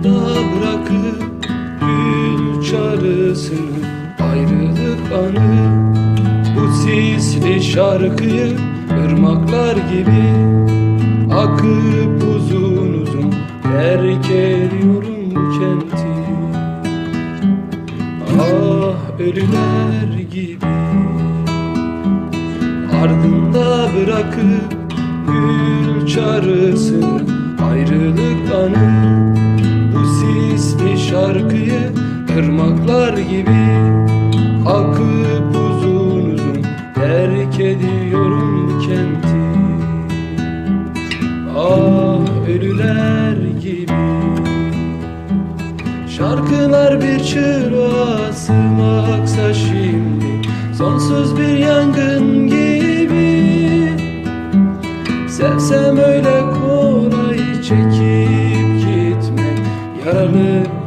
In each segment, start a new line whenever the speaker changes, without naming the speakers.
Ardında bırakıp gül çağrısını Ayrılık anı. Bu sisli şarkıyı ırmaklar gibi Akıp uzun uzun terk ediyorum bu kenti. Ah ölüler gibi. Ardında bırakıp gül çağrısını Ayrılık anı ırmaklar gibi Akıp uzun uzun terk ediyorum kenti. Ah ölüler gibi Şarkılar bir çığlığa sığmaksa şimdi Sonsuz bir yangın gibi. Sevsem öyle kolay çekip gitmek Yaralı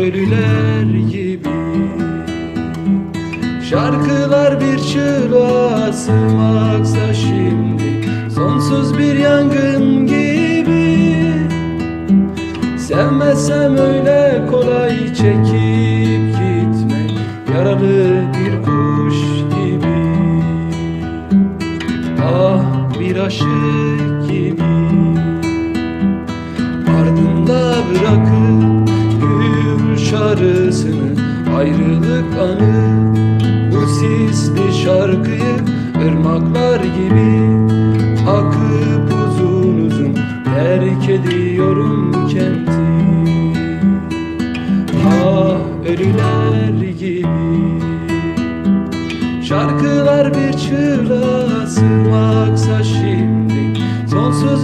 ölüler gibi. Şarkılar bir çığlığa sığmaksa şimdi Sonsuz bir yangın gibi. Sevmezsem öyle kolay çekip gitmek Yaralı bir kuş gibi. Ah bir aşık gibi. Ardında bırakıp Ayrılık anı Bu sisli şarkıyı ırmaklar gibi. Akıp uzun uzun terk ediyorum kenti. Ah ölüler gibi. Şarkılar bir çığlığa sığmaksa şimdi Sonsuz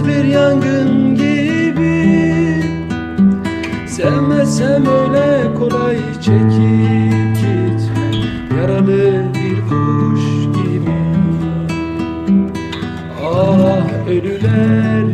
Sevmezsem öyle kolay çekip gitme Yaralı bir kuş gibi. Ah ölüler